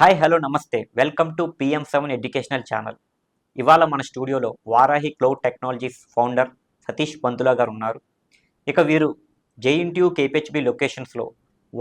Hi hello namaste. Welcome to PM seven educational channel. ఇవాళ మన స్టూడియోలో Varahi cloud technologies founder Satish Pantula garu ఉన్నారు. ఇక వీరు జేఎన్టీయూ కేపిహెచ్బి లొకేషన్స్లో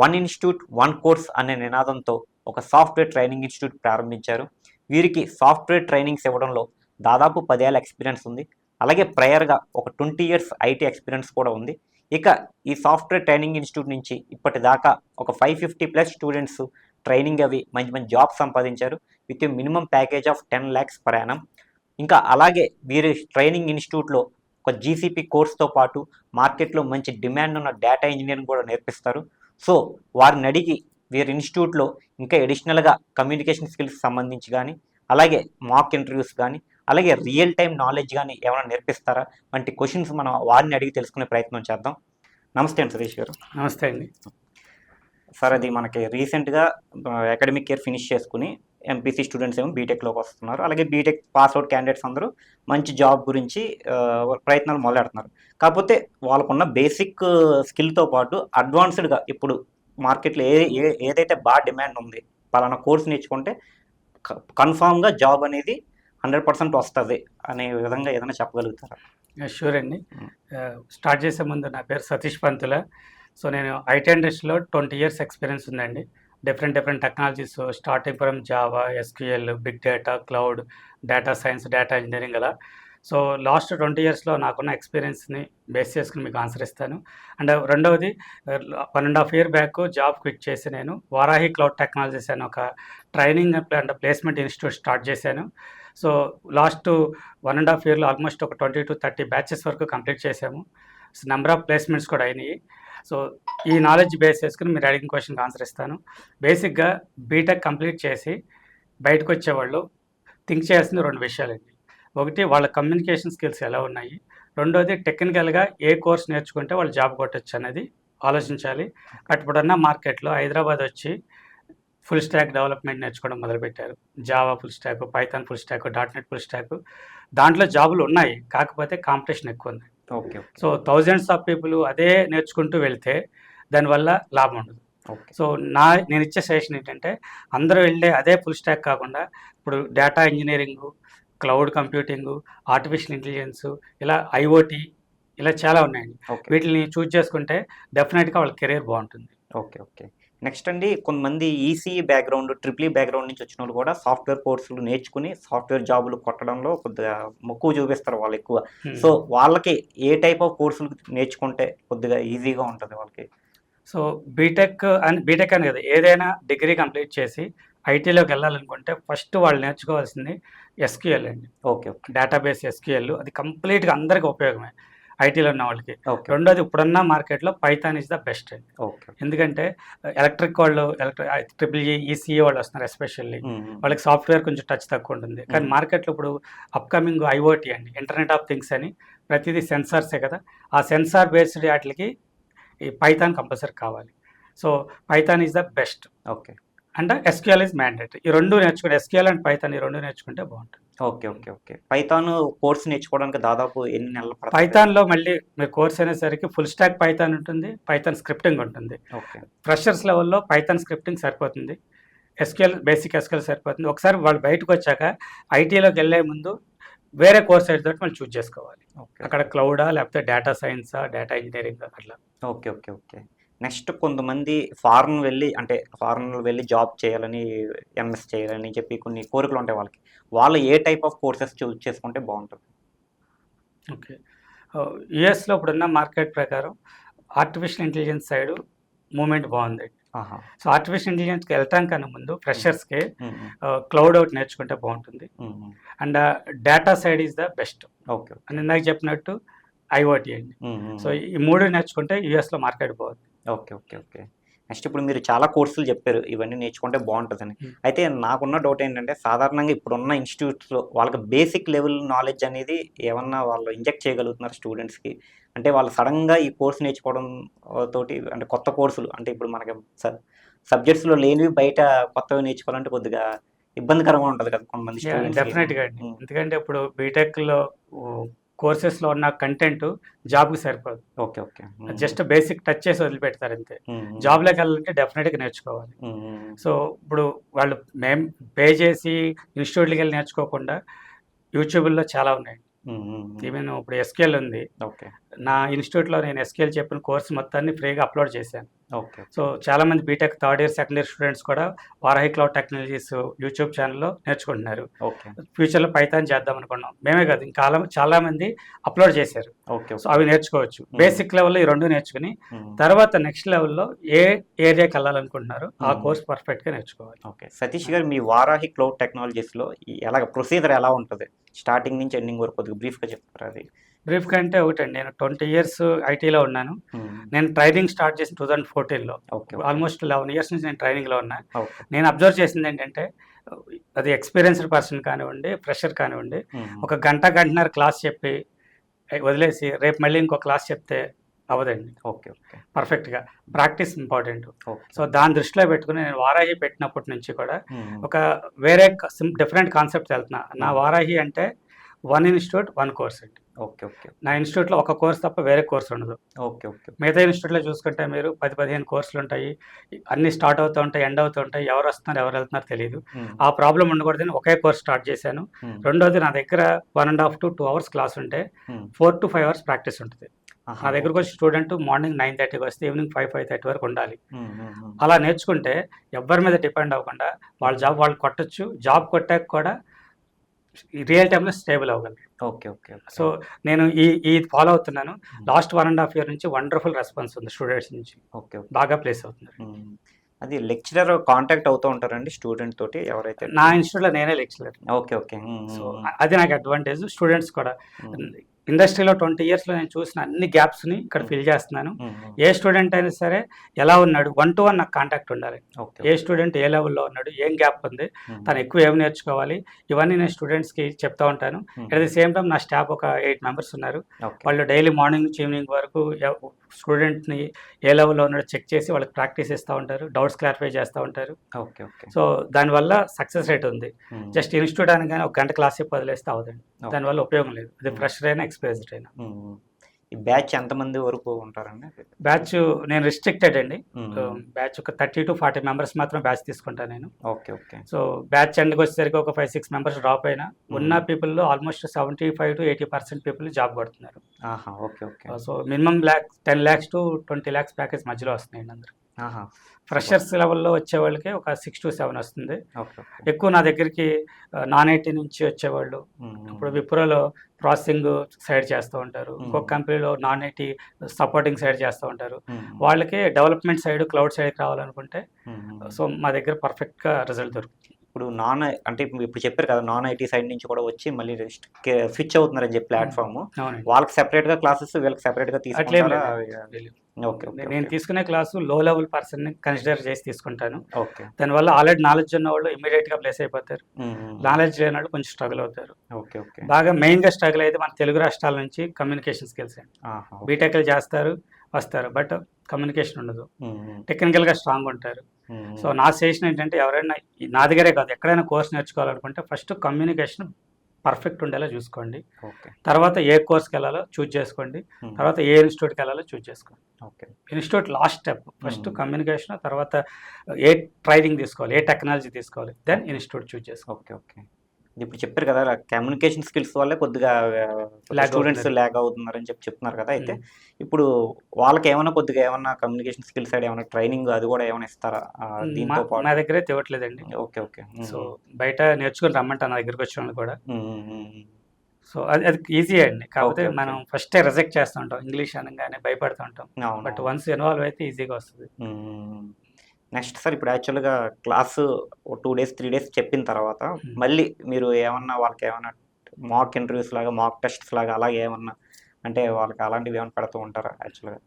వన్ ఇన్స్టిట్యూట్ వన్ కోర్స్ అనే నినాదంతో ఒక సాఫ్ట్వేర్ ట్రైనింగ్ ఇన్స్టిట్యూట్ ప్రారంభించారు. వీరికి సాఫ్ట్వేర్ ట్రైనింగ్స్ ఇవ్వడంలో దాదాపు పదేళ్ళ ఎక్స్పీరియన్స్ ఉంది. అలాగే ప్రయర్గా ఒక ట్వంటీ ఇయర్స్ ఐటీ ఎక్స్పీరియన్స్ కూడా ఉంది. ఇక ఈ సాఫ్ట్వేర్ ట్రైనింగ్ ఇన్స్టిట్యూట్ నుంచి ఇప్పటిదాకా ఒక five fifty plus students training అవి మంచి మంచి జాబ్ సంపాదించారు. With minimum package of ten lakhs ప్రయాణం ఇంకా అలాగే వీరి ట్రైనింగ్ ఇన్స్టిట్యూట్లో ఒక జీసీపీ కోర్స్తో పాటు మార్కెట్లో మంచి డిమాండ్ ఉన్న డేటా ఇంజనీరింగ్ కూడా నేర్పిస్తారు. సో వారిని అడిగి వీరి ఇన్స్టిట్యూట్లో ఇంకా ఎడిషనల్గా కమ్యూనికేషన్ స్కిల్స్ సంబంధించి కానీ అలాగే మాక్ ఇంటర్వ్యూస్ కానీ అలాగే రియల్ టైం నాలెడ్జ్ కానీ ఏమైనా నేర్పిస్తారా? వంటి క్వశ్చన్స్ మనం వారిని అడిగి తెలుసుకునే ప్రయత్నం చేద్దాం. నమస్తే అండి సురేష్ గారు. నమస్తే అండి. సార్ అది మనకి రీసెంట్గా అకాడమిక్ ఇయర్ ఫినిష్ చేసుకుని ఎంపీసీ స్టూడెంట్స్ ఏమో బీటెక్లోకి వస్తున్నారు. అలాగే బీటెక్ పాస్ అవుట్ క్యాండిడేట్స్ అందరూ మంచి జాబ్ గురించి ప్రయత్నాలు మొదలెడుతున్నారు. కాకపోతే వాళ్ళకున్న బేసిక్ స్కిల్తో పాటు అడ్వాన్స్డ్గా ఇప్పుడు మార్కెట్లో ఏ ఏ- ఏదైతే బాగా డిమాండ్ ఉంది పలానా కోర్స్ నేర్చుకుంటే కన్ఫామ్గా జాబ్ అనేది హండ్రెడ్ పర్సెంట్ వస్తుంది అనే విధంగా ఏదైనా చెప్పగలుగుతారా? షూర్ అండి. స్టార్ట్ చేసే ముందు నా పేరు సతీష్ పంతుల. సో నేను ఐటీ ఇండస్ట్రీలో ట్వంటీ ఇయర్స్ ఎక్స్పీరియన్స్ ఉందండి. Different different technologies starting from Java SQL big data cloud data science data engineering అలా. సో లాస్ట్ ట్వంటీ ఇయర్స్లో నాకున్న ఎక్స్పీరియన్స్ని బేస్ చేసుకుని మీకు ఆన్సర్ ఇస్తాను. అండ్ రెండవది one and half year back job quit చేసి నేను వారాహి క్లౌడ్ టెక్నాలజీస్ అని ఒక training and placement institute start చేశాను. So last one and half ఇయర్లో ఆల్మోస్ట్ ఒక ట్వంటీ టు థర్టీ బ్యాచెస్ వరకు కంప్లీట్ చేసాము నెంబర్ ఆఫ్ ప్లేస్మెంట్స్ కూడా అయినాయి. సో ఈ నాలెడ్జ్ బేస్ చేసుకుని మీరు అడిగిన క్వశ్చన్కి ఆన్సర్ ఇస్తాను. బేసిక్గా బీటెక్ కంప్లీట్ చేసి బయటకు వచ్చేవాళ్ళు థింక్ చేయాల్సిన రెండు విషయాలండి. ఒకటి వాళ్ళ కమ్యూనికేషన్ స్కిల్స్ ఎలా ఉన్నాయి? రెండోది టెక్నికల్గా ఏ కోర్స్ నేర్చుకుంటే వాళ్ళు జాబ్ కొట్టచ్చు అనేది ఆలోచించాలి. బట్ ఇప్పుడున్న మార్కెట్లో హైదరాబాద్ వచ్చి ఫుల్ స్టాక్ డెవలప్మెంట్ నేర్చుకోవడం మొదలుపెట్టారు. Java full stack Python full stack dot net full stack దాంట్లో జాబులు ఉన్నాయి. కాకపోతే కాంపిటీషన్ ఎక్కువ ఉంది. సో థౌజండ్స్ ఆఫ్ పీపుల్ అదే నేర్చుకుంటూ వెళ్తే దానివల్ల లాభం ఉండదు. ఓకే. సో నా నేను ఇచ్చే సజెషన్ ఏంటంటే అందరూ వెళ్ళే అదే ఫుల్ స్టాక్ కాకుండా ఇప్పుడు data engineering cloud computing artificial intelligence ఇలా ఐఓటీ ఇలా చాలా ఉన్నాయండి. ఓకే. వీటిని చూజ్ చేసుకుంటే డెఫినెట్గా వాళ్ళ కెరీర్ బాగుంటుంది. Okay okay. నెక్స్ట్ అండి కొంతమంది EC background triple E background నుంచి వచ్చిన వాళ్ళు కూడా సాఫ్ట్వేర్ కోర్సులు నేర్చుకుని సాఫ్ట్వేర్ జాబులు కొట్టడంలో కొద్దిగా మక్కువ చూపిస్తారు వాళ్ళు ఎక్కువ. సో వాళ్ళకి ఏ టైప్ ఆఫ్ కోర్సులు నేర్చుకుంటే కొద్దిగా ఈజీగా ఉంటుంది వాళ్ళకి? సో బీటెక్ అని బీటెక్ అని కదా ఏదైనా డిగ్రీ కంప్లీట్ చేసి ఐటీలోకి వెళ్ళాలనుకుంటే ఫస్ట్ వాళ్ళు నేర్చుకోవాల్సింది ఎస్క్యూఎల్ అండి. ఓకే ఓకే డేటాబేస్ ఎస్క్యూఎల్ అది కంప్లీట్గా అందరికీ ఉపయోగమే. ఐటీలో ఉన్న వాళ్ళకి. రెండోది ఇప్పుడున్న మార్కెట్లో పైథాన్ ఇస్ ద బెస్ట్ ఎందుకంటే ఎలక్ట్రిక్ వాళ్ళు ఎలక్ట్రిక్ ట్రిపుల్ ఈసీఏ వాళ్ళు వస్తున్నారు ఎస్పెషల్లీ. వాళ్ళకి సాఫ్ట్వేర్ కొంచెం టచ్ తక్కువ ఉంటుంది. కానీ. మార్కెట్లో ఇప్పుడు అప్కమింగ్ ఐఓటీ అండి ఇంటర్నెట్ ఆఫ్ థింగ్స్ అని ప్రతిదీ సెన్సార్సే కదా? ఆ సెన్సార్ బేస్డ్ వాటికి ఈ పైథాన్ కంపల్సరీ కావాలి. So Python is the best okay. And SQL is mandatory ఈ రెండు నేర్చుకుంటే ఎస్క్యూఎల్ అండ్ పైథాన్ ఈ రెండు నేర్చుకుంటే బాగుంటుంది. Okay okay okay. Python course నేర్చుకోవడానికి దాదాపు ఎన్ని నెలలు పైథాన్లో మళ్ళీ మీరు కోర్స్ అనేసరికి ఫుల్ స్టాక్ పైథాన్ ఉంటుంది పైథాన్ స్క్రిప్టింగ్ ఉంటుంది. ఓకే. ఫ్రెషర్స్ లెవెల్లో పైథాన్ స్క్రిప్టింగ్ సరిపోతుంది. ఎస్క్యూఎల్ బేసిక్ ఎస్క్యూఎల్ సరిపోతుంది. ఒకసారి వాళ్ళు బయటకు వచ్చాక ఐటీలోకి వెళ్ళే ముందు వేరే కోర్స్ అయితే వాళ్ళు చూజ్ చేసుకోవాలి. ఓకే అక్కడ క్లౌడా లేకపోతే డేటా సైన్సా డేటా ఇంజనీరింగ్ అట్లా. Okay okay okay. నెక్స్ట్ కొంతమంది ఫారెన్ వెళ్ళి అంటే ఫారెన్ వెళ్ళి జాబ్ చేయాలని ఎంఎస్ చేయాలని చెప్పి కొన్ని కోరికలు ఉంటాయి వాళ్ళకి. వాళ్ళు ఏ టైప్ ఆఫ్ కోర్సెస్ చూస్ చేసుకుంటే బాగుంటుంది? ఓకే. యుఎస్లో ఇప్పుడున్న మార్కెట్ ప్రకారం ఆర్టిఫిషియల్ ఇంటెలిజెన్స్ సైడ్ మూమెంట్ బాగుంది. సో ఆర్టిఫిషియల్ ఇంటెలిజెన్స్కి వెళ్తాం కన్నా ముందు ఫ్రెషర్స్కి క్లౌడ్ అవుట్ నేర్చుకుంటే బాగుంటుంది. And data side is the best. Okay okay. అని ఇందాక చెప్పినట్టు ఐఓటీ అండి. సో ఈ మూడు నేర్చుకుంటే యుఎస్లో మార్కెట్ బాగుంది ఓకే ఓకే ఓకే. నెక్స్ట్ ఇప్పుడు మీరు చాలా కోర్సులు చెప్పారు ఇవన్నీ నేర్చుకుంటే బాగుంటుందని. అయితే నాకున్న డౌట్ ఏంటంటే సాధారణంగా ఇప్పుడున్న ఇన్స్టిట్యూట్స్లో వాళ్ళకి బేసిక్ లెవెల్ నాలెడ్జ్ అనేది ఏమన్నా వాళ్ళు ఇంజెక్ట్ చేయగలుగుతున్నారు స్టూడెంట్స్కి? అంటే వాళ్ళు సడన్గా ఈ కోర్స్ నేర్చుకోవడం తోటి అంటే కొత్త కోర్సులు అంటే ఇప్పుడు మనకి సబ్జెక్ట్స్లో లేనివి బయట కొత్తవి నేర్చుకోవాలంటే కొద్దిగా ఇబ్బందికరంగా ఉంటుంది కదా కొంతమంది డెఫినెట్గా అండి. ఎందుకంటే ఇప్పుడు బీటెక్లో కోర్సెస్లో ఉన్న కంటెంట్ జాబ్కి సరిపోదు. Okay okay. Just basic touch చేసి వదిలిపెడతారు అంతే. జాబ్లోకి వెళ్ళాలంటే డెఫినెట్గా నేర్చుకోవాలి. సో ఇప్పుడు వాళ్ళు మేము పే చేసి ఇన్స్టిట్యూట్లకి వెళ్ళి నేర్చుకోకుండా యూట్యూబ్లో చాలా ఉన్నాయి ఈవెన్ ఇప్పుడు ఎస్కేల్ ఉంది. ఓకే. నా ఇన్స్టిట్యూట్లో నేను ఎస్కేల్ చెప్పిన కోర్స్ మొత్తాన్ని ఫ్రీగా అప్లోడ్ చేశాను. ఓకే సో చాలా మంది BTech third year second year students కూడా వారాహి క్లౌడ్ టెక్నాలజీస్ యూట్యూబ్ ఛానల్లో నేర్చుకుంటున్నారు. ఓకే. ఫ్యూచర్లో పైథాన్ చేద్దాం అనుకున్నాం. మేమే కాదు ఇంకా చాలా మంది అప్లోడ్ చేశారు. ఓకే సో అవి నేర్చుకోవచ్చు. బేసిక్ లెవెల్లో ఈ రెండు నేర్చుకుని తర్వాత నెక్స్ట్ లెవెల్లో ఏ ఏరియాకి వెళ్ళాలనుకుంటున్నారు ఆ. కోర్స్ పర్ఫెక్ట్గా నేర్చుకోవాలి. ఓకే. సతీష్ గారు మీ వారాహి క్లౌడ్ టెక్నాలజీస్లో ఎలా ప్రొసీజర్ ఎలా ఉంటుంది? స్టార్టింగ్ నుంచి ఎండింగ్ వరకు కొద్దిగా బ్రీఫ్గా చెప్తారా అది? బ్రీఫ్గా అంటే ఒకటండి. నేను ట్వంటీ ఇయర్స్ ఐటీలో ఉన్నాను. నేను ట్రైనింగ్ స్టార్ట్ చేసిన టూ థౌజండ్ ఫోర్టీన్లో. ఆల్మోస్ట్ లెవెన్ ఇయర్స్ నుంచి నేను ట్రైనింగ్లో ఉన్నా. నేను అబ్జర్వ్ చేసింది ఏంటంటే అది ఎక్స్పీరియన్స్డ్ పర్సన్ కానివ్వండి ఫ్రెషర్ కానివ్వండి ఒక గంట గంటన్నర క్లాస్ చెప్పి "ఏయ్, వదిలేసి రేపు మళ్ళీ ఇంకో క్లాస్ చెప్తే అవ్వదండి. Okay okay. పర్ఫెక్ట్గా. Practice important. సో దాన్ని దృష్టిలో పెట్టుకుని నేను వారాహి పెట్టినప్పటి నుంచి కూడా ఒక వేరే డిఫరెంట్ కాన్సెప్ట్ వెళ్తున్నా. నా వారాహి అంటే వన్ ఇన్స్టిట్యూట్ వన్ కోర్స్ అండి. ఓకే ఓకే నా ఇన్స్టిట్యూట్లో ఒక కోర్స్ తప్ప వేరే కోర్స్ ఉండదు. ఓకే ఓకే మిగతా ఇన్స్టిట్యూట్లో చూసుకుంటే మీరు పది పదిహేను కోర్సులు ఉంటాయి. అన్ని స్టార్ట్ అవుతూ ఉంటాయి ఎండ్ అవుతూ ఉంటాయి. ఎవరు వస్తున్నారు ఎవరు వెళ్తున్నారు తెలియదు ఆ ప్రాబ్లం ఉండకూడదని ఒకే కోర్స్ స్టార్ట్ చేశాను. రెండోది నా దగ్గర one and half to two hours class ఉంటే four to five hours practice ఉంటుంది. నా దగ్గరకు వచ్చి స్టూడెంట్ మార్నింగ్ నైన్ థర్టీకి వస్తే ఈవినింగ్ ఫైవ్ ఫైవ్ థర్టీ వరకు ఉండాలి. అలా నేర్చుకుంటే ఎవ్వరి మీద డిపెండ్ అవ్వకుండా వాళ్ళ జాబ్ వాళ్ళు కొట్టచ్చు. జాబ్ కొట్టాక కూడా రియల్ టైంలో స్టేబుల్ అవ్వగలరు. ఓకే ఓకే సో నేను ఈ ఈ ఫాలో అవుతున్నాను. Last one and half year నుంచి వండర్ఫుల్ రెస్పాన్స్ ఉంది స్టూడెంట్స్ నుంచి. ఓకే బాగా ప్లేస్ అవుతున్నారు. మ్మ్. అది లెక్చరర్ కాంటాక్ట్ అవుతూ ఉంటారండి స్టూడెంట్ తోటి ఎవరైతే? నా ఇన్స్టిట్యూట్లో నేనే లెక్చరర్ ఓకే ఓకే. సో మ్మ్, అది నాకు అడ్వాంటేజ్ స్టూడెంట్స్ కూడా ఇండస్ట్రీలో ట్వంటీ ఇయర్స్లో నేను చూసిన అన్ని గ్యాప్స్ని ఇక్కడ ఫిల్ చేస్తున్నాను. ఏ స్టూడెంట్ అయినా సరే ఎలా ఉన్నాడు? వన్ టు వన్ నాకు కాంటాక్ట్ ఉండాలి. ఏ స్టూడెంట్ ఏ లెవెల్లో ఉన్నాడు? ఏం గ్యాప్ ఉంది? తను ఎక్కువ ఏం నేర్చుకోవాలి? ఇవన్నీ నేను స్టూడెంట్స్కి చెప్తా ఉంటాను. అట్ ది సేమ్ టైం నా స్టాఫ్ ఒక ఎయిట్ మెంబర్స్ ఉన్నారు. వాళ్ళు డైలీ మార్నింగ్ నుంచి ఈవినింగ్ వరకు స్టూడెంట్ని ఏ లెవెల్లో ఉన్నాడో చెక్ చేసి వాళ్ళకి ప్రాక్టీస్ ఇస్తూ ఉంటారు. డౌట్స్ క్లారిఫై చేస్తూ ఉంటారు. Okay okay. సో దానివల్ల సక్సెస్ రేట్ ఉంది. జస్ట్ ఇన్స్టిట్యూట్ అనగానే ఒక గంట క్లాస్ చెప్పి వదిలేస్తే అవదండి Okay. దానివల్ల ఉపయోగం లేదు. అది Hmm. ఫ్రెషర్ అయినా ఎక్స్పీరియన్స్డ్ అయినా. ఈ బ్యాచ్ ఎంతమంది వరకు ఉంటారండి? బ్యాచ్ నేను రిస్ట్రిక్టెడ్ అండి. బ్యాచ్ ఒక థర్టీ టు ఫార్టీ మెంబర్స్ మాత్రం బ్యాచ్ తీసుకుంటాను నేను. Okay okay. సో బ్యాచ్ ఎండ్కి వచ్చేసరికి ఒక ఫైవ్ సిక్స్ మెంబర్స్ డ్రాప్ అయినా ఉన్న. పీపుల్లో almost seventy five to eighty percent people job కొడుతున్నారు. ఆహా okay okay. So minimum lakhs ten lakhs to twenty lakhs package మధ్యలో వస్తున్నాయండి అందరు ఆహా ఫ్రెషర్స్ లెవెల్లో వచ్చే వాళ్ళకి ఒక సిక్స్ టు సెవెన్ వస్తుంది. ఎక్కువ నా దగ్గరికి నాన్ ఐటీ నుంచి వచ్చేవాళ్ళు ఇప్పుడు విప్రోలో ప్రాసెసింగ్ సైడ్ చేస్తూ ఉంటారు. ఇంకొక. కంపెనీలో నాన్ ఐటీ సపోర్టింగ్ సైడ్ చేస్తూ ఉంటారు. వాళ్ళకి డెవలప్మెంట్ సైడ్ క్లౌడ్ సైడ్కి రావాలనుకుంటే. సో మా దగ్గర పర్ఫెక్ట్గా రిజల్ట్ దొరుకుతుంది. ఇప్పుడు నాన్ అంటే ఇప్పుడు చెప్పారు కదా నాన్ ఐటీ సైడ్ నుంచి కూడా వచ్చి మళ్ళీ స్విచ్ అవుతున్నారని చెప్పి ప్లాట్ఫామ్ వాళ్ళకి సెపరేట్గా క్లాసెస్ వీళ్ళకి సెపరేట్గా అట్లేం తీసుకుంటారా? నేను తీసుకునే క్లాసు లో లెవెల్ పర్సన్ని కన్సిడర్ చేసి తీసుకుంటాను. ఓకే. దానివల్ల ఆల్రెడీ నాలెడ్జ్ ఉన్న వాళ్ళు ఇమీడియట్గా ప్లేస్ అయిపోతారు. నాలెడ్జ్ లేని వాళ్ళు కొంచెం స్ట్రగుల్ అవుతారు. Okay okay. బాగా మెయిన్గా స్ట్రగుల్ అయితే మన తెలుగు రాష్ట్రాల నుంచి కమ్యూనికేషన్ స్కిల్స్ అండి. బీటెక్లు చేస్తారు వస్తారు బట్ కమ్యూనికేషన్ ఉండదు. మ్మ్, టెక్నికల్గా స్ట్రాంగ్ ఉంటారు. సో నా సజెషన్ ఏంటంటే ఎవరైనా నా దగ్గరే కాదు ఎక్కడైనా కోర్స్ నేర్చుకోవాలనుకుంటే ఫస్ట్ కమ్యూనికేషన్ పర్ఫెక్ట్ ఉండేలా చూసుకోండి. తర్వాత ఏ కోర్స్కి వెళ్ళాలో చూజ్ చేసుకోండి. తర్వాత ఏ ఇన్స్టిట్యూట్కి వెళ్ళాలో చూజ్ చేసుకోండి. Okay. Institute last step. First. Communication తర్వాత ఏ ట్రైనింగ్ తీసుకోవాలి ఏ టెక్నాలజీ తీసుకోవాలి దెన్ ఇన్స్టిట్యూట్ చూజ్ చేసుకోవాలి ఓకే ఓకే. ఇప్పుడు చెప్పారు కదా కమ్యూనికేషన్ స్కిల్స్ వల్లే కొద్దిగా స్టూడెంట్స్. ల్యాగ్ అవుతున్నారని చెప్పి చెప్తున్నారు కదా అయితే ఇప్పుడు వాళ్ళకి ఏమైనా కొద్దిగా ఏమన్నా కమ్యూనికేషన్ స్కిల్స్ సైడ్ ఏమైనా ట్రైనింగ్ అది కూడా ఏమైనా ఇస్తారా? దీంతో పాటు? నా దగ్గరే తేవట్లేదండి. Okay okay. సో బయట నేర్చుకుని రమ్మంటాను నా దగ్గరికి వచ్చిన కూడా. సో అది అది ఈజీ అండి. కాకపోతే. మనం ఫస్టే రిజెక్ట్ చేస్తూ ఉంటాం. ఇంగ్లీష్ అనగానే భయపడుతూ ఉంటాం. అవును, బట్. వన్స్ ఇన్వాల్వ్ అయితే ఈజీగా వస్తుంది. నెక్స్ట్ సార్ ఇప్పుడు యాక్చువల్గా class two days three days చెప్పిన తర్వాత. మళ్ళీ మీరు ఏమన్నా వాళ్ళకి ఏమన్నా మాక్ ఇంటర్వ్యూస్ లాగా మాక్ టెస్ట్స్ లాగా అలాగే ఏమన్నా అంటే వాళ్ళకి అలాంటివి ఏమైనా పెడుతూ ఉంటారా యాక్చువల్గా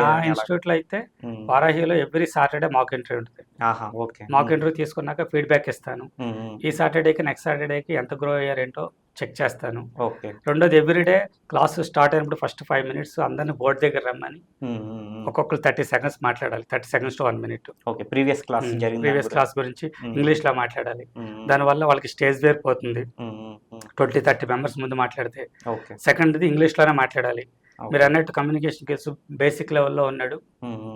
అలా- ఇన్స్టిట్యూట్లో అయితే వారాహిలో ఎవ్రీ సాటర్డే మాక్ ఇంటర్వ్యూ ఉంటుంది. ఆహా ఓకే మాక్ ఇంటర్వ్యూ తీసుకున్నాక ఫీడ్బ్యాక్ ఇస్తాను. ఈ సాటర్డేకి నెక్స్ట్ సాటర్డేకి ఎంత గ్రో అయ్యారేంటో చెక్ చేస్తాను. ఓకే. రెండోది ఎవ్రీడే క్లాస్ స్టార్ట్ అయినప్పుడు ఫస్ట్ ఫైవ్ మినిట్స్ అందరిని బోర్డు దగ్గర రమ్మని ఒక్కొక్కరు థర్టీ సెకండ్స్ మాట్లాడాలి. Thirty seconds to one minute. Okay previous class previous class గురించి ఇంగ్లీష్లో మాట్లాడాలి. దానివల్ల వాళ్ళకి స్టేజ్ వేర్ పోతుంది. ట్వంటీ థర్టీ మెంబర్స్ ముందు మాట్లాడితే. ఓకే. సెకండ్ది ఇంగ్లీష్లోనే మాట్లాడాలి. మీరు అన్నట్టు కమ్యూనికేషన్ స్కిల్స్ బేసిక్ లెవెల్లో ఉన్నాడు.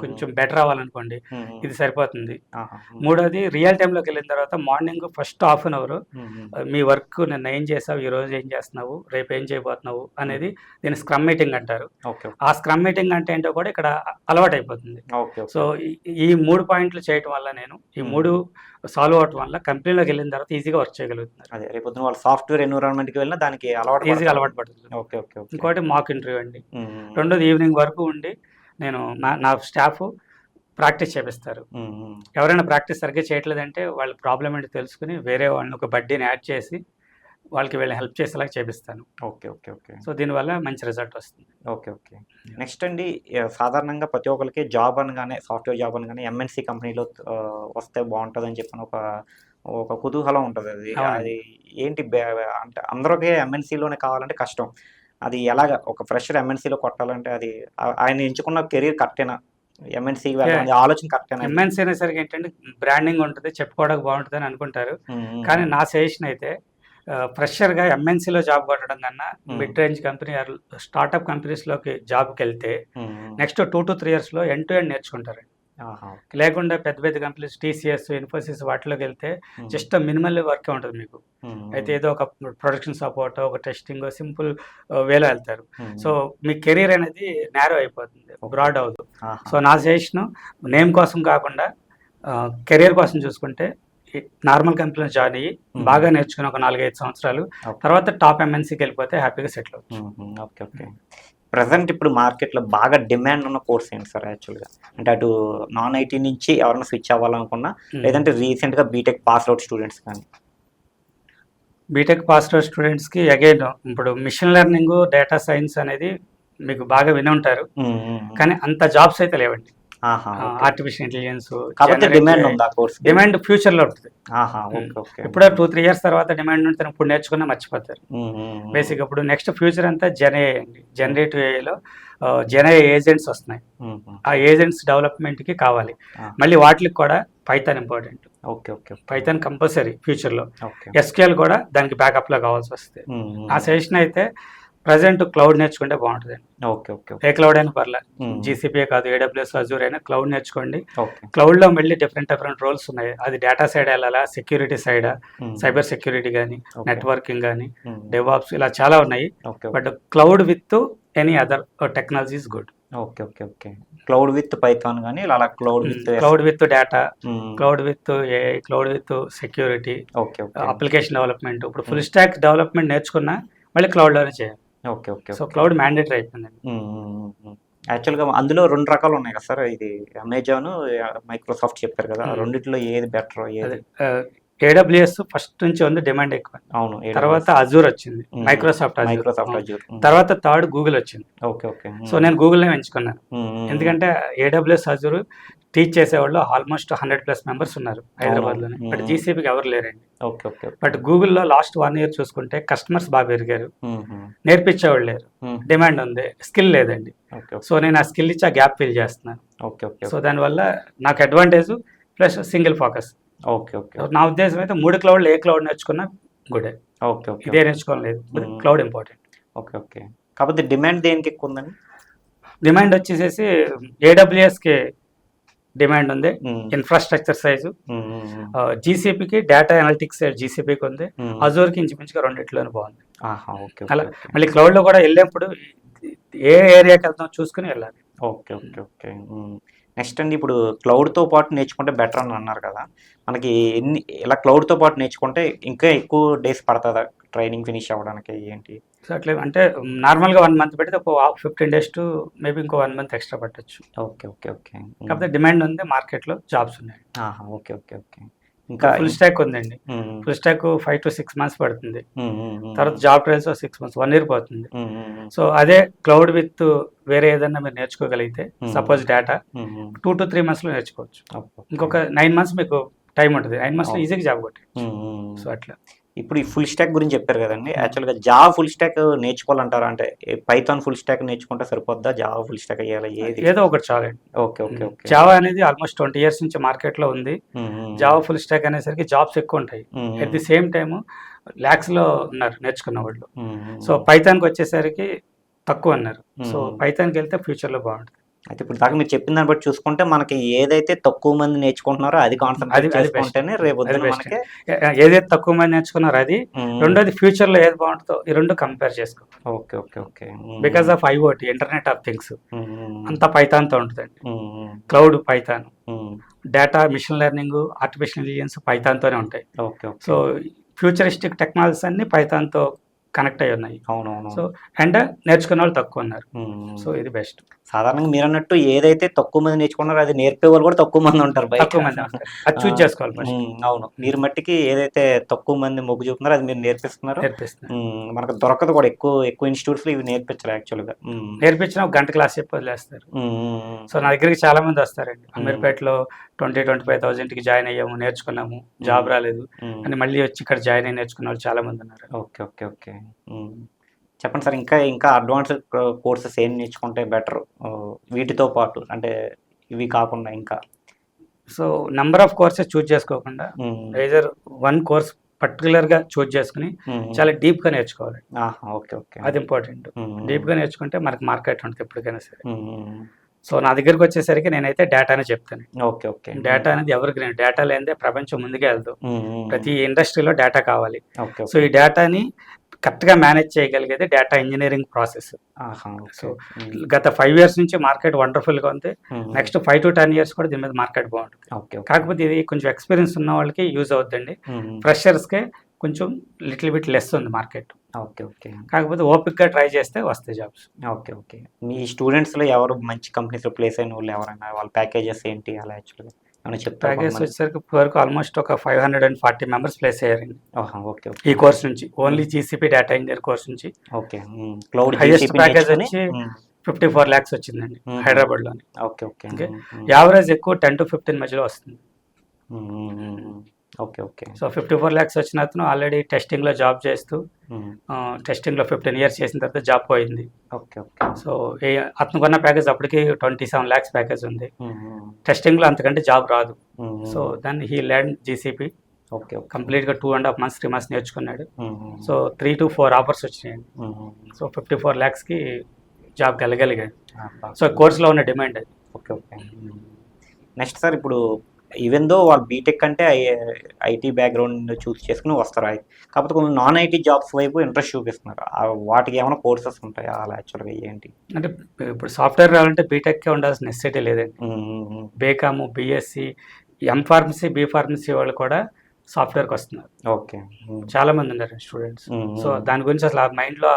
కొంచెం బెటర్ అవ్వాలనుకోండి ఇది సరిపోతుంది. మూడోది రియల్ టైంలోకి వెళ్ళిన తర్వాత morning first half an hour me work నిన్న ఏం చేసావు ఈ రోజు ఏం చేస్తున్నావు రేపు ఏం చేయబోతున్నావు అనేది దీన్ని స్క్రమ్ మీటింగ్ అంటారు. ఆ స్క్రమ్ మీటింగ్ అంటే ఏంటో కూడా ఇక్కడ అలవాటు అయిపోతుంది సో ఈ- మూడు పాయింట్లు చేయటం వల్ల నేను ఈ. మూడు సాల్వ్ అవటం వల్ల కంపెనీలోకి వెళ్ళిన తర్వాత ఈజీగా వర్క్ చేయగలుగుతున్నారు. అదే రేపు పొద్దున వాళ్ళు సాఫ్ట్వేర్ ఎన్విరాన్మెంట్కి వెళ్ళినా దానికి అలవాటు ఈజీగా. అలవాటు పడుతుంది. ఓకే ఓకే ఇంకోటి మాక్ ఇంటర్వ్యూ అండి. రెండోది ఈవినింగ్ వరకు ఉండి నేను నా స్టాఫ్ ప్రాక్టీస్ చేపిస్తారు. ఎవరైనా ప్రాక్టీస్ సరిగ్గా చేయట్లేదంటే వాళ్ళ ప్రాబ్లం ఏంటో తెలుసుకుని వేరే వాళ్ళని ఒక బడ్డీని యాడ్ చేసి వాళ్ళకి వీళ్ళని హెల్ప్ చేసేలాగా చేపిస్తాను. Okay okay okay. సో దీనివల్ల మంచి రిజల్ట్ వస్తుంది. Okay okay. నెక్స్ట్ అండి సాధారణంగా ప్రతి ఒక్కరికి జాబ్ అనగానే సాఫ్ట్వేర్ జాబ్ అనగానే ఎంఎన్సీ కంపెనీలో వస్తే బాగుంటుందని చెప్పిన ఒక ఒక కుతూహలం ఉంటుంది అది. అది ఏంటి అంటే అందరికీ ఎంఎన్సీలోనే కావాలంటే కష్టం. అది ఎలాగ ఒక ఫ్రెషర్ ఎంఎన్సీలో కొట్టాలంటే అది ఆయన ఎంచుకున్న కెరీర్ కరెక్టేనా? ఎంఎన్సీ ఆలోచన కరెక్టేనా? ఎంఎన్సీ అనేసరికి ఏంటంటే బ్రాండింగ్ ఉంటుంది చెప్పుకోవడానికి బాగుంటుంది అని అనుకుంటారు కానీ నా సజెషన్ అయితే ఫ్రెషర్గా ఎంఎన్సీలో జాబ్ కొట్టడం కన్నా Hmm. Mid range company startup కంపెనీస్లోకి జాబ్కి వెళ్తే నెక్స్ట్ టూ టు త్రీ ఇయర్స్లో ఎండ్ టు ఎండ్ నేర్చుకుంటారు లేకుండా పెద్ద పెద్ద కంపెనీస్ టీసీఎస్ ఇన్ఫోసిస్ వాటిలోకి వెళ్తే జస్ట్ మినిమల్ వర్క్ ఉంటుంది మీకు. ఉమ్, అయితే ఏదో ఒక ప్రొడక్షన్ సపోర్ట్ ఒక టెస్టింగ్ సింపుల్ వేలో వెళ్తారు. సో మీ కెరీర్ అనేది నేరో అయిపోతుంది బ్రాడ్ అవుతుంది సో నా సజెషన్ నేమ్ కోసం కాకుండా కెరీర్ కోసం చూసుకుంటే నార్మల్ కంపెనీలో జాయిన్ అయ్యి. బాగా నేర్చుకుని ఒక నాలుగైదు సంవత్సరాలు. తర్వాత టాప్ ఎంఎన్సీకి వెళ్ళిపోతే హ్యాపీగా సెటిల్ అవుతుంది ఓకే ఓకే. ప్రజెంట్ ఇప్పుడు మార్కెట్లో బాగా డిమాండ్ ఉన్న కోర్స్ ఏంటి సార్ యాక్చువల్గా? అంటే అటు నాన్ ఐటీ నుంచి ఎవరైనా స్విచ్ అవ్వాలనుకున్నా లేదంటే రీసెంట్గా బీటెక్ పాస్ అవుట్ స్టూడెంట్స్ కానీ? బీటెక్ పాస్ అవుట్ స్టూడెంట్స్కి అగైన్ ఇప్పుడు మిషన్ లెర్నింగ్ డేటా సైన్స్ అనేది మీకు బాగా విని ఉంటారు. కానీ అంత జాబ్స్ అయితే లేవండి. ఆర్టిఫిషియల్ ఇంటెలిజెన్స్ కాబట్టి డిమాండ్ ఉంది కోర్స్ డిమాండ్ ఫ్యూచర్లో ఉంటుంది. ఇప్పుడే టూ త్రీ ఇయర్స్ తర్వాత డిమాండ్ ఉంటుంది ఇప్పుడు నేర్చుకున్నా మర్చిపోతారు. బేసిక్ ఇప్పుడు నెక్స్ట్ ఫ్యూచర్ అంతా జెన్ఏ అండి. జనరేటివ్ ఏఐలో జెన్ఏ ఏజెంట్స్ వస్తున్నాయి. ఆ ఏజెంట్స్ డెవలప్మెంట్కి కావాలి. మళ్ళీ వాటికి కూడా Python important okay okay. Python compulsory ఫ్యూచర్లో ఓకే. ఎస్క్యూఎల్ కూడా దానికి బ్యాకప్లో కావాల్సి వస్తుంది ఆ సజెషన్ అయితే ప్రజెంట్ క్లౌడ్ నేర్చుకుంటే బాగుంటుంది. ఓకే ఓకే ఏ క్లౌడ్ అయినా పర్లే ఉమ్, జీసీపీ కాదు ఏడబ్ల్యూఎస్ అజూర్ అయినా క్లౌడ్ నేర్చుకోండి. క్లౌడ్లో మళ్ళీ డిఫరెంట్ డిఫరెంట్ రోల్స్ ఉన్నాయి. అది డేటా సైడ్ వెళ్ళాలా సెక్యూరిటీ సైడ్ సైబర్ సెక్యూరిటీ కానీ. నెట్వర్కింగ్ కానీ డెవాప్స్ ఇలా చాలా ఉన్నాయి. But cloud with any other technology is good okay okay okay. Cloud with Python కానీ ఇలా అలా cloud with cloud with data cloud with AI cloud with security okay okay. Application development ఇప్పుడు full stack development నేర్చుకున్నా మళ్ళీ క్లౌడ్లోనే చేయాలి. Okay okay so cloud mandatory అయిపోయిందండి యాక్చువల్గా అందులో రెండు రకాలు ఉన్నాయి కదా సార్. ఇది అమెజాన్ మైక్రోసాఫ్ట్ చెప్పారు కదా. రెండిట్లో ఏది బెటర్ ఏది? ఏడబ్ల్యూఎస్ ఫస్ట్ నుంచి ఉంది డిమాండ్ ఎక్కువ. అవును తర్వాత అజూర్ వచ్చింది. Microsoft Microsoft Azure. తర్వాత థర్డ్ గూగుల్ వచ్చింది. Okay okay. సో నేను గూగుల్నే ఎంచుకున్నాను. ఎందుకంటే ఏడబ్ల్యూఎస్ అజూర్ టీచ్ చేసేవాళ్ళు ఆల్మోస్ట్ హండ్రెడ్ ప్లస్ మెంబర్స్ ఉన్నారు హైదరాబాద్లోనే. బట్. జీసీపీకి ఎవరు లేరండి. ఓకే ఓకే బట్ గూగుల్లో లాస్ట్ వన్ ఇయర్ చూసుకుంటే కస్టమర్స్ బాగా పెరిగారు. నేర్పించేవాళ్ళు లేరు. డిమాండ్ ఉంది. స్కిల్ లేదండి. ఓకే సో నేను ఆ స్కిల్ ఇచ్చి ఆ గ్యాప్ ఫిల్ చేస్తున్నాను. ఓకే ఓకే సో దానివల్ల నాకు advantage plus single focus. Okay okay. నా ఉద్దేశం అయితే మూడు క్లౌడ్లు ఏ క్లౌడ్ నేర్చుకున్నా గుడే. Okay okay. ఇదే నేర్చుకోలేదు. Cloud important. Okay okay. కాకపోతే డిమాండ్ దేనికి ఎక్కువ ఉందండి? డిమాండ్ వచ్చేసేసి ఏడబ్ల్యూఎస్కి డిమాండ్ ఉంది. Infrastructure size. జీసీపీకి డేటా అనలిటిక్స్ జీసీపీకి ఉంది. అజూర్కి ఇంచుమించుగా రెండిట్లోనే బాగుంది. అలా. మళ్ళీ క్లౌడ్లో కూడా వెళ్ళేప్పుడు ఏ ఏరియాకి వెళ్తాం చూసుకుని వెళ్ళాలి. Okay okay okay. నెక్స్ట్ అండి ఇప్పుడు క్లౌడ్తో పాటు నేర్చుకుంటే బెటర్ అని అన్నారు కదా. మనకి ఎన్ని ఇలా క్లౌడ్తో పాటు నేర్చుకుంటే ఇంకా ఎక్కువ డేస్ పడుతుందా ట్రైనింగ్ ఫినిష్ అవ్వడానికి ఏంటి? అట్లా అంటే నార్మల్గా వన్ మంత్ పెడితే ఒక ఫిఫ్టీన్ డేస్ టు మేబీ ఇంకో వన్ మంత్ ఎక్స్ట్రా పట్టొచ్చు. Okay okay okay. కాకపోతే డిమాండ్ ఉంది మార్కెట్లో జాబ్స్ ఉన్నాయి. Okay okay okay. ఇంకా ఫుల్ స్టాక్ ఉందండి. Full stack five to six months పడుతుంది. తర్వాత job trials six months one year పోతుంది. సో అదే క్లౌడ్ విత్ వేరే ఏదైనా మీరు నేర్చుకోగలిగితే. Suppose data two to three మంత్స్లో నేర్చుకోవచ్చు. ఓకే. ఇంకొక నైన్ మంత్స్ మీకు టైం ఉంటుంది. నైన్ మంత్స్లో. ఈజీగా జాబ్ కొట్టి. సో అట్లా. ఇప్పుడు ఈ ఫుల్ స్టాక్ గురించి చెప్పారు కదండి. యాక్చువల్గా జావా ఫుల్ స్టాక్ నేర్చుకోవాలంటారా? అంటే పైథాన్ ఫుల్ స్టాక్ నేర్చుకుంటే సరిపోద్దా? జావా ఫుల్ స్టాక్ అయ్యాలా ఏది? ఏదో ఒకటి చాలండి. ఓకే ఓకే ఓకే జావా అనేది ఆల్మోస్ట్ ట్వంటీ ఇయర్స్ నుంచి మార్కెట్లో ఉంది. ఉమ్, ఉమ్, జావా ఫుల్ స్టాక్ అనేసరికి జాబ్స్ ఎక్కువ ఉంటాయి. అట్ ది సేమ్ టైమ్ ల్యాక్స్లో ఉన్నారు నేర్చుకున్న వాళ్ళు. సో పైథాన్కి వచ్చేసరికి తక్కువ అన్నారు. సో. పైథాన్కి వెళ్తే ఫ్యూచర్లో బాగుంటుంది. అయితే ఇప్పుడు దాకా మీరు చెప్పిన దాన్ని బట్టి చూసుకుంటే మనకి ఏదైతే తక్కువ మంది నేర్చుకుంటున్నారో అది కాన్సన్ట్రేట్. చేసుకుంటేనే రేపు. మనకి ఏదైతే తక్కువ మంది నేర్చుకున్నారో అది రెండోది ఫ్యూచర్లో ఏది బాగుంటుందో ఈ రెండు కంపేర్ చేసుకో. Okay okay okay. Because of IoT internet of things అంతా పైథాన్తో ఉంటుందండి. ఉమ్, ఉమ్, cloud Python data machine learning artificial intelligence పైథాన్తోనే ఉంటాయి. ఓకే సో ఫ్యూచరిస్టిక్ టెక్నాలజీస్ అన్ని పైథాన్తో కనెక్ట్ అయి ఉన్నాయి. అవునవును సో అండ్ నేర్చుకున్న వాళ్ళు తక్కువ ఉన్నారు. సో ఇది బెస్ట్ సాధారణంగా మీరు అన్నట్టు ఏదైతే తక్కువ మంది నేర్చుకున్నారో అది నేర్పే వాళ్ళు కూడా తక్కువ మంది ఉంటారు బయట. తక్కువ మంది ఉంటారు. అది చూస్ చేసుకోవాలి అవును. మీరు మట్టికి ఏదైతే తక్కువ మంది మొగ్గు చూపుతున్నారో అది మీరు నేర్పిస్తున్నారు. మనకు దొరకదు కూడా. ఎక్కువ ఎక్కువ ఇన్స్టిట్యూట్స్లో ఇవి నేర్పించరు యాక్చువల్గా నేర్పించిన ఒక గంట క్లాస్ చెప్పి వదిలేస్తారు. సో నా దగ్గరికి చాలా మంది వస్తారండి. అమీర్పేటలో ట్వంటీ ట్వంటీ ఫైవ్ థౌసండ్కి జాయిన్ అయ్యాము నేర్చుకున్నాము జాబ్ రాలేదు. అని మళ్ళీ వచ్చి ఇక్కడ జాయిన్ అయ్యి నేర్చుకున్న వాళ్ళు చాలా మంది ఉన్నారు. Okay okay okay. చెప్పండి సార్ ఇంకా ఇంకా అడ్వాన్స్డ్ కోర్సెస్ ఏం నేర్చుకుంటే బెటర్ వీటితో పాటు అంటే ఇవి కాకుండా ఇంకా. So number of courses choose చేసుకోకుండా ఏదర్ వన్ కోర్స్ పర్టికులర్గా చూజ్ చేసుకుని చాలా డీప్గా నేర్చుకోవాలి. ఆహా, ఓకే ఓకే. అది ఇంపార్టెంట్ ఉమ్, డీప్గా నేర్చుకుంటే మనకి మార్కెట్ ఉంటుంది ఎప్పటికైనా సరే. సో నా దగ్గరికి వచ్చేసరికి నేనైతే డేటానే చెప్తాను. Okay okay. డేటా అనేది ఎవరికి గ్రీన్ డేటా లేదే ప్రపంచం ముందుకే వెళ్తాం ప్రతి ఇండస్ట్రీలో డేటా కావాలి. సో ఈ డేటాని కరెక్ట్గా మేనేజ్ చేయగలిగేది డేటా ఇంజనీరింగ్ ప్రాసెస్. సో గత ఫైవ్ ఇయర్స్ నుంచి మార్కెట్ వండర్ఫుల్గా ఉంది. Next five to ten years కూడా దీని మీద మార్కెట్ బాగుంటుంది. కాకపోతే ఇది కొంచెం ఎక్స్పీరియన్స్ ఉన్న వాళ్ళకి యూజ్ అవుతుందండి ఫ్రెషర్స్కే కొంచెం లిటిల్ బిట్ లెస్ ఉంది మార్కెట్. Okay okay. కాకపోతే ఓపిక్గా ట్రై చేస్తే వస్తాయి జాబ్స్. Okay okay. మీ స్టూడెంట్స్లో ఎవరు మంచి కంపెనీస్లో ప్లేస్ అయిన వాళ్ళు ఎవరైనా వాళ్ళ ప్యాకేజెస్ ఏంటి అలా యాక్చువల్గా? చెప్తారా ప్యాకేజ్? వచ్చేసరికి వరకు ఆల్మోస్ట్ ఒక five hundred and forty members place అయ్యారండి ఓకే ఈ కోర్స్ నుంచి only GCP data engineer course నుంచి. ఓకే క్లౌడ్ Highest package వచ్చి ఫిఫ్టీ ఫోర్ ల్యాక్స్ వచ్చిందండి Mhm. హైదరాబాద్లోని. Okay okay. Okay. Um, um, average ఎక్కువ టెన్ టు ఫిఫ్టీన్ మధ్యలో వస్తుంది. Okay okay. So fifty four lakhs వచ్చిన అతను ఆల్రెడీ టెస్టింగ్లో జాబ్ చేస్తూ టెస్టింగ్లో ఫిఫ్టీన్ ఇయర్స్ చేసిన తర్వాత జాబ్ పోయింది. Okay okay. సో ఏ అతను కొన్న ప్యాకేజ్ అప్పటికి ట్వంటీ సెవెన్ ల్యాక్స్ ప్యాకేజ్ ఉంది. టెస్టింగ్లో అంతకంటే జాబ్ రాదు. సో దాన్ని హీ ల్యాండ్ జీసీపీ ఓకే కంప్లీట్గా two and half months three months నేర్చుకున్నాడు. So three to four offers వచ్చినాయండి. సో ఫిఫ్టీ ఫోర్ ల్యాక్స్కి జాబ్ బా- సో కోర్సులో ఉన్న డిమాండ్ అది. Okay okay. నెక్స్ట్ సార్ ఇప్పుడు ఈవెన్ దో వాళ్ళు బీటెక్ అంటే ఐటీ బ్యాక్గ్రౌండ్ చూస్ చేసుకుని వస్తారు. కాకపోతే కొన్ని నాన్ ఐటీ జాబ్స్ వైపు ఇంట్రెస్ట్ చూపిస్తున్నారు. వాటికి ఏమైనా కోర్సెస్ ఉంటాయా? అలా యాక్చువల్గా ఏంటి? అంటే ఇప్పుడు సాఫ్ట్వేర్ రావాలంటే బీటెక్కే ఉండాల్సిన నెసెసిటీ లేదండి. BCom BSc M pharmacy B pharmacy వాళ్ళు కూడా సాఫ్ట్వేర్కి వస్తున్నారు. ఓకే. చాలా మంది ఉన్నారు స్టూడెంట్స్ సో దాని గురించి అసలు ఆ మైండ్లో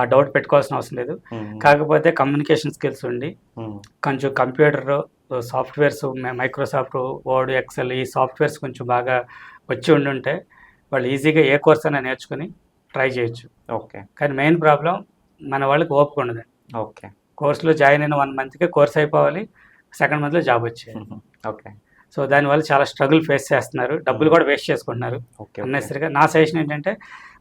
ఆ డౌట్ పెట్టుకోవాల్సిన అవసరం లేదు. కాకపోతే కమ్యూనికేషన్ స్కిల్స్ ఉండి కొంచెం computer softwares Microsoft Word Excel ఈ సాఫ్ట్వేర్స్ కొంచెం బాగా వచ్చి ఉండుంటే వాళ్ళు ఈజీగా ఏ కోర్స్ అయినా నేర్చుకుని ట్రై చేయొచ్చు. ఓకే. కానీ మెయిన్ ప్రాబ్లం మన వాళ్ళకి ఓపిక ఉండదు. ఓకే. కోర్సులో జాయిన్ అయిన వన్ మంత్కే కోర్స్ అయిపోవాలి సెకండ్ మంత్లో జాబ్ వచ్చేది ఓకే. సో దానివల్ల చాలా స్ట్రగుల్ ఫేస్ చేస్తున్నారు. డబ్బులు కూడా వేస్ట్ చేసుకుంటున్నారు. అన్నెసరిగా నా సజెషన్ ఏంటంటే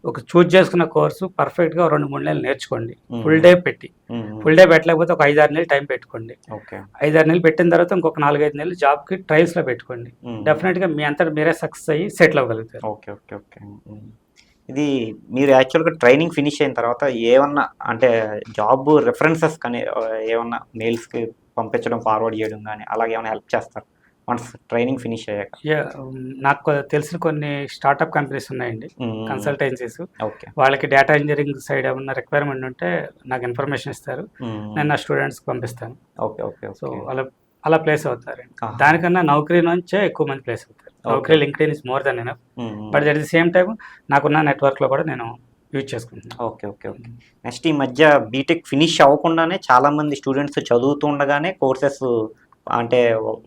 ఒక చూజ్ చేసుకున్న కోర్సు పర్ఫెక్ట్గా రెండు మూడు నెలలు నేర్చుకోండి. ఉమ్, ఫుల్ డే పెట్టి. ఉమ్, ఫుల్ డే పెట్టలేకపోతే ఒక ఐదారు నెలలు టైం పెట్టుకోండి. ఓకే. ఐదారు నెలలు పెట్టిన తర్వాత ఇంకొక నాలుగైదు నెలలు జాబ్కి ట్రయల్స్లో పెట్టుకోండి. డెఫినెట్గా మీ అంతటా మీరే సక్సెస్ అయ్యి సెటిల్ అవ్వగలుగుతారు. Okay okay okay. ఇది మీరు యాక్చువల్గా ట్రైనింగ్ ఫినిష్ అయిన తర్వాత ఏమన్నా అంటే జాబ్ రెఫరెన్సెస్ కానీ ఏమన్నా మెయిల్స్కి పంపించడం ఫార్వర్డ్ చేయడం కానీ అలాగే ఏమైనా హెల్ప్ చేస్తారు? వన్స్ ట్రైనింగ్ ఫినిష్ అయ్యాక. నాకు తెలిసిన కొన్ని స్టార్టప్ కంపెనీస్ ఉన్నాయండి. కన్సల్టెన్సీస్. ఓకే. వాళ్ళకి డేటా ఇంజనీరింగ్ సైడ్ ఏమన్నా రిక్వైర్మెంట్ ఉంటే నాకు ఇన్ఫర్మేషన్ ఇస్తారు. నేను నా స్టూడెంట్స్కి పంపిస్తాను. ఓకే ఓకే సో అలా అలా ప్లేస్ అవుతారు. దానికన్నా నౌకరీ నుంచే ఎక్కువ మంది ప్లేస్ అవుతారు. Naukri LinkedIn is more then enough. But at the same time నాకున్న నెట్వర్క్లో కూడా నేను యూజ్ చేసుకుంటున్నాను. Okay okay okay. నెక్స్ట్ ఈ మధ్య బీటెక్ ఫినిష్ అవ్వకుండానే చాలా మంది స్టూడెంట్స్ చదువుతుండగానే కోర్సెస్ అంటే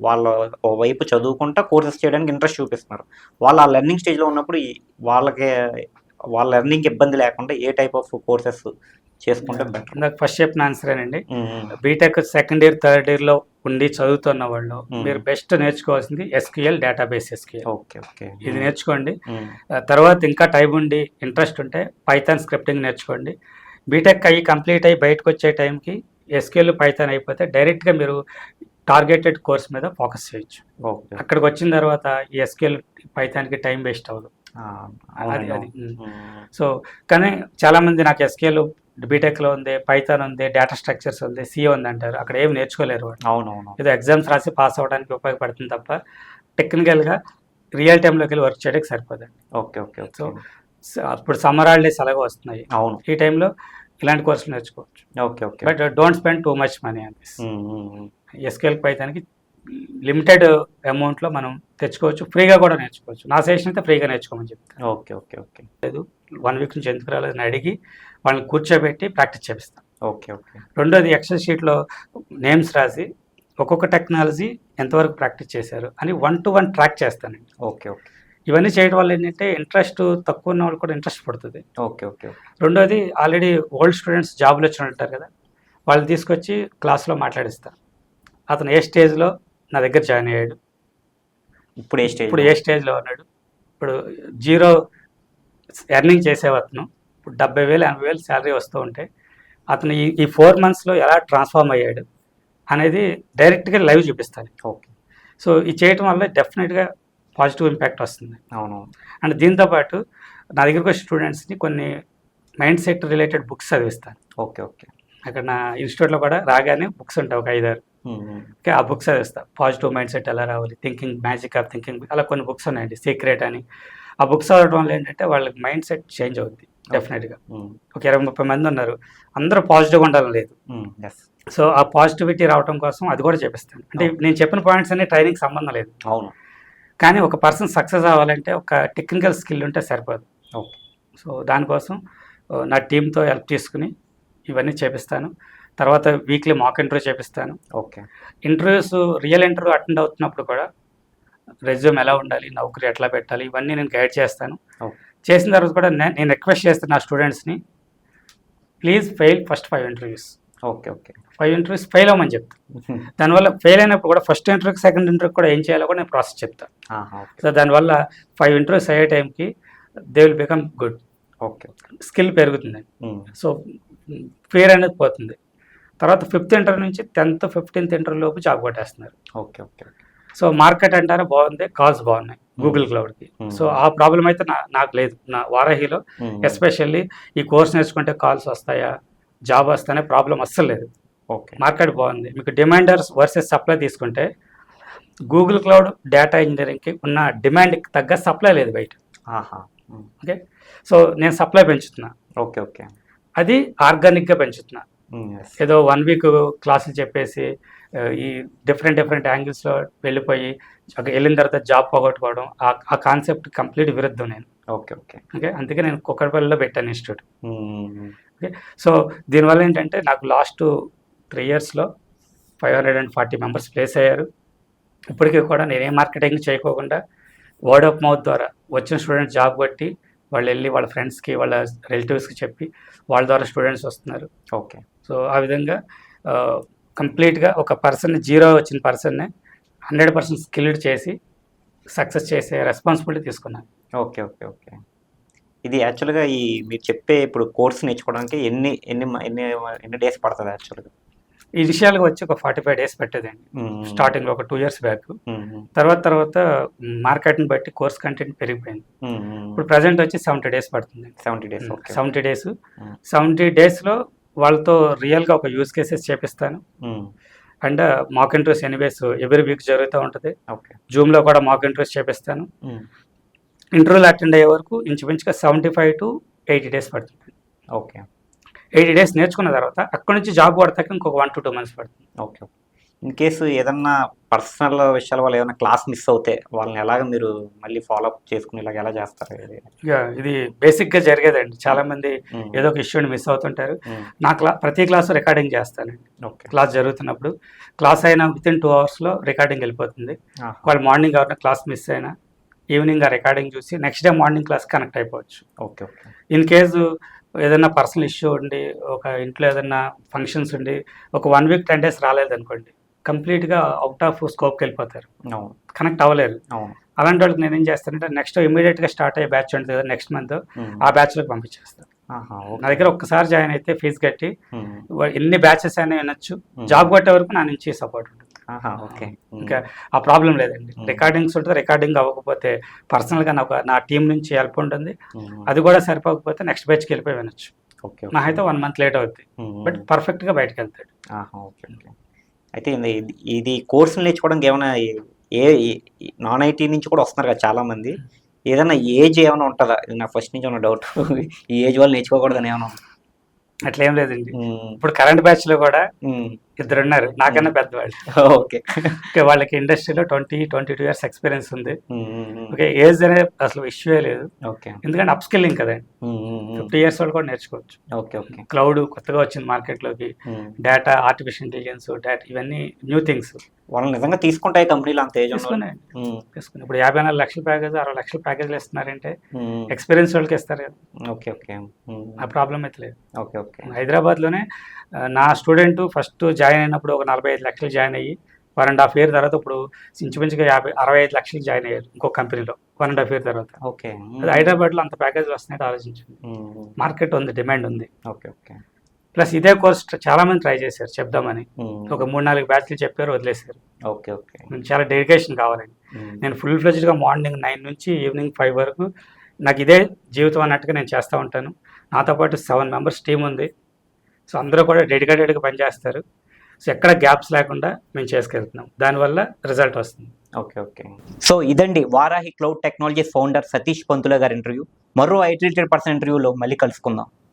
వాళ్ళ ఓ వైపు చదువుకుంటా కోర్సెస్ చేయడానికి ఇంట్రెస్ట్ చూపిస్తున్నారు. వాళ్ళు ఆ లెర్నింగ్ స్టేజ్లో ఉన్నప్పుడు వాళ్ళకి వాళ్ళ లెర్నింగ్ ఇబ్బంది లేకుండా ఏ టైప్ ఆఫ్ కోర్సెస్ చేసుకుంటే బెటర్ ఇందాక ఫస్ట్ చెప్పిన ఆన్సరేనండి బీటెక్ సెకండ్ ఇయర్ థర్డ్ ఇయర్లో ఉండి చదువుతున్న వాళ్ళు Hmm. మీరు బెస్ట్ నేర్చుకోవాల్సింది SQL database SQL okay okay ఇది నేర్చుకోండి. ఆ తర్వాత ఇంకా టైం ఉండి ఇంట్రెస్ట్ ఉంటే పైథాన్ స్క్రిప్టింగ్ నేర్చుకోండి. బీటెక్ అయ్యి కంప్లీట్ అయ్యి బయటకు వచ్చే టైంకి ఎస్క్యూఎల్ పైథాన్ అయిపోతే డైరెక్ట్గా మీరు టార్గెటెడ్ కోర్స్ మీద ఫోకస్ చేయొచ్చు. ఓకే. అక్కడికి వచ్చిన తర్వాత ఈ ఎస్క్యూఎల్ పైథాన్కి టైం వేస్ట్ అవ్వదు. అది అది. సో కానీ చాలామంది నాకు ఎస్కేల్ బీటెక్లో ఉంది పైథాన్ ఉంది డేటా స్ట్రక్చర్స్ ఉంది సిఓ ఉంది అంటారు. అక్కడ ఏం నేర్చుకోలేరు అవునవును. ఏదో ఎగ్జామ్స్ రాసి పాస్ అవ్వడానికి ఉపయోగపడుతుంది తప్ప టెక్నికల్గా రియల్ టైంలోకి వెళ్ళి వర్క్ చేయడానికి సరిపోదండి ఓకే ఓకే సో స- అప్పుడు సమ్మర్ హాలిడేస్ అలాగే వస్తున్నాయి. అవును. ఈ టైంలో ఇలాంటి కోర్సులు నేర్చుకోవచ్చు. Okay okay. But don't spend too much money అనిపిస్తుంది ఉమ్. ఎస్కేల్ పైథాన్కి లిమిటెడ్ అమౌంట్లో మనం తెచ్చుకోవచ్చు. ఫ్రీగా కూడా నేర్చుకోవచ్చు. నా సెషన్ అయితే ఫ్రీగా నేర్చుకోమని చెప్తాను. Okay okay okay. One week నుంచి ఎందుకు రాలేదని అడిగి వాళ్ళని కూర్చోబెట్టి ప్రాక్టీస్ చేపిస్తాను. Okay okay. రెండోది ఎక్సెల్ షీట్లో నేమ్స్ రాసి ఒక్కొక్క టెక్నాలజీ ఎంతవరకు ప్రాక్టీస్ చేశారు అని వన్ టు వన్ ట్రాక్ చేస్తానండి. Okay okay. ఇవన్నీ చేయడం వల్ల ఏంటంటే ఇంట్రెస్ట్ తక్కువ ఉన్న వాళ్ళు కూడా ఇంట్రెస్ట్ పడుతుంది. ఓకే ఓకే రెండోది ఆల్రెడీ ఓల్డ్ స్టూడెంట్స్ జాబ్లో వచ్చి ఉంటారు కదా వాళ్ళు తీసుకొచ్చి క్లాస్లో మాట్లాడిస్తాను అతను ఏ స్టేజ్లో నా దగ్గర జాయిన్ అయ్యాడు. ఇప్పుడు ఏ స్టేజ్ ఇప్పుడు ఏ స్టేజ్లో ఉన్నాడు. ఇప్పుడు జీరో ఎర్నింగ్ చేసేవి అతను. ఇప్పుడు డెబ్బై వేలు ఎనభై వేలు శాలరీ వస్తూ ఉంటే అతను ఈ ఈ ఫోర్ మంత్స్లో ఎలా ట్రాన్స్ఫార్మ్ అయ్యాడు అనేది డైరెక్ట్గా లైవ్ చూపిస్తాను ఓకే. సో ఇది చేయటం వల్ల డెఫినెట్గా పాజిటివ్ ఇంపాక్ట్ వస్తుంది. అవునవును. అండ్ దీంతోపాటు నా దగ్గరకు వచ్చే స్టూడెంట్స్ని కొన్ని mind set related books చదివిస్తాను. Okay okay. అక్కడ నా ఇన్స్టిట్యూట్లో కూడా రాగానే బుక్స్ ఉంటాయి ఒక ఐదారు. ఓకే ఆ బుక్స్ చదివిస్తాను పాజిటివ్ మైండ్ సెట్ ఎలా రావాలి? థింకింగ్ మ్యాజిక్ ఆఫ్ థింకింగ్ అలా కొన్ని బుక్స్ ఉన్నాయండి సీక్రెట్ అని. ఆ బుక్స్ చదవడం వల్ల ఏంటంటే వాళ్ళకి మైండ్ సెట్ చేంజ్ అవుద్ది డెఫినెట్గా. ఒక ఇరవై ముప్పై మంది ఉన్నారు. అందరూ పాజిటివ్గా ఉండాలని లేదు. సో ఆ పాజిటివిటీ రావడం కోసం అది కూడా చేపిస్తాను. అంటే నేను చెప్పిన పాయింట్స్ అన్ని ట్రైనింగ్ సంబంధం లేదు. అవును. కానీ ఒక పర్సన్ సక్సెస్ అవ్వాలంటే ఒక టెక్నికల్ స్కిల్ ఉంటే సరిపోదు. ఓకే. సో దానికోసం నా టీంతో హెల్ప్ తీసుకుని ఇవన్నీ చేపిస్తాను. తర్వాత వీక్లీ మాక్ ఇంటర్వ్యూ చేపిస్తాను. Okay. Interviews real interview attend అవుతున్నప్పుడు కూడా రెజ్యూమ్ ఎలా ఉండాలి నౌకరీ ఎట్లా పెట్టాలి ఇవన్నీ నేను గైడ్ చేస్తాను. చేసిన తర్వాత కూడా నేను రిక్వెస్ట్ చేస్తాను నా స్టూడెంట్స్ని please fail first five interviews. Okay okay. Five interviews fail అవ్వమని చెప్తాను దానివల్ల ఫెయిల్ అయినప్పుడు కూడా ఫస్ట్ ఇంటర్వ్యూకి సెకండ్ ఇంటర్వ్యూకి కూడా ఏం చేయాలో కూడా నేను ప్రాసెస్ చెప్తాను సో దానివల్ల ఫైవ్ ఇంటర్వ్యూస్ అయ్యే టైంకి they will become good okay. Skill పెరుగుతుంది. సో ఫియర్ అనేది పోతుంది. తర్వాత ఫిఫ్త్ ఇంటర్వ్యూ నుంచి టెన్త్ ఫిఫ్టీన్త్ ఇంటర్వ్యూ లోపు జాబ్ కొట్టేస్తున్నారు. ఓకే ఓకే సో మార్కెట్ అంటారా బాగుంది కాల్స్ బాగున్నాయి. గూగుల్ క్లౌడ్కి. సో ఆ ప్రాబ్లం అయితే నాకు లేదు. నా వారాహిలో ఎస్పెషల్లీ ఈ కోర్స్ నేర్చుకుంటే కాల్స్ వస్తాయా? జాబ్ వస్తాయనే ప్రాబ్లం అస్సలు లేదు. ఓకే. మార్కెట్ బాగుంది. మీకు డిమాండర్స్ వర్సెస్ సప్లై తీసుకుంటే గూగుల్ క్లౌడ్ డేటా ఇంజనీరింగ్కి ఉన్న డిమాండ్కి తగ్గ సప్లై లేదు బయట. ఓకే. సో నేను సప్లై పెంచుతున్నా. Okay okay. అది ఆర్గానిక్గా పెంచుతున్నా. ఏదో వన్ వీక్ క్లాసులు చెప్పేసి ఈ డిఫరెంట్ డిఫరెంట్ యాంగిల్స్లో వెళ్ళిపోయి వెళ్ళిన తర్వాత జాబ్ పోగొట్టుకోవడం ఆ- ఆ కాన్సెప్ట్ కంప్లీట్ విరుద్ధం నేను. Okay okay. ఓకే. అందుకే నేను కుక్కడపల్లిలో పెట్టాను ఇన్స్టిట్యూట్. ఉమ్, సో దీనివల్ల ఏంటంటే నాకు లాస్ట్ త్రీ ఇయర్స్లో five hundred and forty members place అయ్యారు. ఇప్పటికీ కూడా నేనే మార్కెటింగ్ చేయకోకుండా వర్డ్ ఆఫ్ మౌత్ ద్వారా వచ్చిన స్టూడెంట్స్ జాబ్ కొట్టి వాళ్ళు వెళ్ళి వాళ్ళ ఫ్రెండ్స్కి వాళ్ళ రిలేటివ్స్కి చెప్పి వాళ్ళ ద్వారా స్టూడెంట్స్ వస్తున్నారు. ఓకే సో ఆ విధంగా కంప్లీట్గా ఒక పర్సన్ జీరో వచ్చిన పర్సన్ని హండ్రెడ్ పర్సెంట్ స్కిల్డ్ చేసి సక్సెస్ చేసే రెస్పాన్సిబిలిటీ తీసుకున్నాను. ఓకే ఓకే ఓకే ఇది యాక్చువల్గా ఈ మీరు చెప్పే ఇప్పుడు కోర్స్ నేర్చుకోవడానికి ఎన్ని ఎన్ని ఎన్ని ఎన్ని డేస్ పడుతుంది యాక్చువల్గా ఈ విషయాలకు వచ్చి ఒక ఫార్టీ ఫైవ్ డేస్ పెట్టేదండి స్టార్టింగ్లో ఒక టూ ఇయర్స్ బ్యాక్ తర్వాత తర్వాత మార్కెట్ని బట్టి కోర్స్ కంటెంట్ పెరిగిపోయింది. ఇప్పుడు ప్రజెంట్ వచ్చి సెవెంటీ డేస్ పడుతుంది. Seventy days seventy days. Seventy డేస్లో వాళ్ళతో రియల్గా ఒక యూస్ కేసెస్ చేపిస్తాను. And mock interest anyways every week జరుగుతూ ఉంటుంది. ఓకే జూమ్లో కూడా మాక్ ఇంట్రెస్ట్ చేపిస్తాను. ఇంటర్వ్యూలు అటెండ్ అయ్యే వరకు ఇంచుమించుగా seventy five to eighty days పడుతుంది. ఓకే ఎయిటీ డేస్ నేర్చుకున్న తర్వాత అక్కడ నుంచి జాబ్ పడతాక ఇంకొక వన్ టు టూ మంత్స్ పడుతుంది. ఓకే ఇన్ కేసు ఏదన్నా పర్సనల్ విషయాల వల్ల ఏదైనా క్లాస్ మిస్ అవుతే వాళ్ళని ఎలాగ మీరు మళ్ళీ ఫాలో అప్ చేసుకుని ఇలాగ ఎలా చేస్తారు? ఇది బేసిక్గా జరిగేదండి. చాలా మంది ఉమ్, ఏదో ఒక ఇష్యూని మిస్ అవుతుంటారు. ఉమ్, నా క్లా ప్రతి క్లాసు రికార్డింగ్ చేస్తానండి. ఓకే క్లాస్ జరుగుతున్నప్పుడు. క్లాస్ అయినా విత్ ఇన్ టూ అవర్స్లో రికార్డింగ్ వెళ్ళిపోతుంది. వాళ్ళు మార్నింగ్ ఎవరైనా క్లాస్ మిస్ అయినా ఈవినింగ్ ఆ రికార్డింగ్ చూసి next day morning class connect అయిపోవచ్చు. Okay okay. ఇన్ కేసు ఏదైనా పర్సనల్ ఇష్యూ ఉండి ఒక ఇంట్లో ఏదైనా ఫంక్షన్స్ ఉండి ఒక వన్ వీక్ టెన్ డేస్ రాలేదనుకోండి కంప్లీట్గా అవుట్ ఆఫ్ స్కోప్కి వెళ్ళిపోతారు. కనెక్ట్ అవ్వలేరు. అలాంటి వాళ్ళకి నేను ఏం చేస్తానంటే నెక్స్ట్ ఇమీడియట్గా స్టార్ట్ అయ్యే బ్యాచ్ ఉంటుంది కదా నెక్స్ట్ మంత్ ఆ బ్యాచ్లోకి పంపించేస్తాను నా. దగ్గర ఒక్కసారి జాయిన్ అయితే ఫీజు కట్టి ఎన్ని బ్యాచెస్ అయినా వినొచ్చు. జాబ్ కొట్టే వరకు నా నుంచి సపోర్ట్ ఉంటుంది. ఓకే. ఇంకా ఆ ప్రాబ్లం లేదండి. రికార్డింగ్స్ ఉంటుంది రికార్డింగ్ అవ్వకపోతే పర్సనల్గా నాకు నా టీం నుంచి హెల్ప్ ఉంటుంది. అది కూడా సరిపోకపోతే నెక్స్ట్ బ్యాచ్కి వెళ్ళిపోయి వినొచ్చు. ఓకే నా అయితే వన్ మంత్ లేట్ అవుద్ది. ఉమ్, బట్ పర్ఫెక్ట్గా బయటకు వెళ్తాడు. ఓకే అయితే ఇది- కోర్సులు నేర్చుకోవడానికి ఏమైనా ఏ నాన్ ఐటీ నుంచి కూడా వస్తున్నారు కదా చాలా మంది ఏదైనా ఏజ్ ఏమైనా ఉంటుందా? ఇది నా ఫస్ట్ నుంచి ఉన్న డౌట్. ఈ ఏజ్ వాళ్ళు నేర్చుకోకూడదని ఏమైనా? అట్లా ఏం లేదండి ఇప్పుడు కరెంట్ బ్యాచ్లో కూడా ఇద్దరు ఉన్నారు నాకన్నా పెద్దవాళ్ళు. ఓకే. ఓకే వాళ్ళకి ఇండస్ట్రీలో twenty twenty two years experience ఉంది. ఓకే ఏజ్ అనేది అసలు ఇష్యూ లేదు. ఓకే. ఎందుకంటే అప్ స్కిల్లింగ్ కదండి ఫిఫ్టీ ఇయర్స్ వాళ్ళు కూడా నేర్చుకోవచ్చు. Okay okay. క్లౌడ్ కొత్తగా వచ్చింది మార్కెట్లోకి. ఉమ్. డేటా ఆర్టిఫిషియల్ ఇంటెలిజెన్స్ డేటా ఇవన్నీ న్యూ థింగ్స్. వాళ్ళు నిజంగా తీసుకుంటాయి కంపెనీలు అంత ఏజ్ ఉన్న వాళ్ళు? తీసుకున్నాయండి ఉమ్, తీసుకుని. ఇప్పుడు యాభై నాలుగు లక్షల ప్యాకేజ్ అరవై లక్షల ప్యాకేజ్లు ఇస్తున్నారంటే ఎక్స్పీరియన్స్ వాళ్ళకి ఇస్తారు కదా. Okay okay. ఆ ప్రాబ్లం అయితే లేదు. Okay okay. హైదరాబాద్లోనే నా స్టూడెంట్ ఫస్ట్ జాయిన్ అయినప్పుడు ఒక నలభై ఐదు లక్షలు జాయిన్ అయ్యి వన్ అండ్ హాఫ్ ఇయర్ తర్వాత ఇప్పుడు ఇంచుమించుగా యాభై అరవై ఐదు లక్షలు జాయిన్ అయ్యారు ఇంకో కంపెనీలో వన్ అండ్ హాఫ్ ఇయర్ తర్వాత. ఓకే. హైదరాబాద్లో అంత ప్యాకేజ్లు వస్తున్నాయి ఆలోచించింది ఉమ్, మార్కెట్ ఉంది డిమాండ్ ఉంది. Okay okay. ప్లస్ ఇదే కోర్స్ చాలా మంది ట్రై చేశారు చెప్దామని. ఒక మూడు నాలుగు బ్యాచ్లు చెప్పారు వదిలేశారు. Okay okay. చాలా డెడికేషన్ కావాలండి. నేను ఫుల్ ఫ్లెజ్డ్గా మార్నింగ్ నైన్ నుంచి ఈవినింగ్ ఫైవ్ వరకు నాకు ఇదే జీవితం అన్నట్టుగా నేను చేస్తూ ఉంటాను. నాతో పాటు సెవెన్ మెంబర్స్ టీం ఉంది. సో అందరూ కూడా డెడికేటెడ్గా పనిచేస్తారు. సో ఎక్కడ గ్యాప్స్ లేకుండా మేము చేసుకెళ్తున్నాం. దానివల్ల రిజల్ట్ వస్తుంది. Okay okay. సో ఇదండి Varahi cloud technologies founder Satish Pantula గారి ఇంటర్వ్యూ మరో ఐటీ పర్సన్ ఇంటర్వ్యూలో మళ్ళీ కలుసుకుందాం.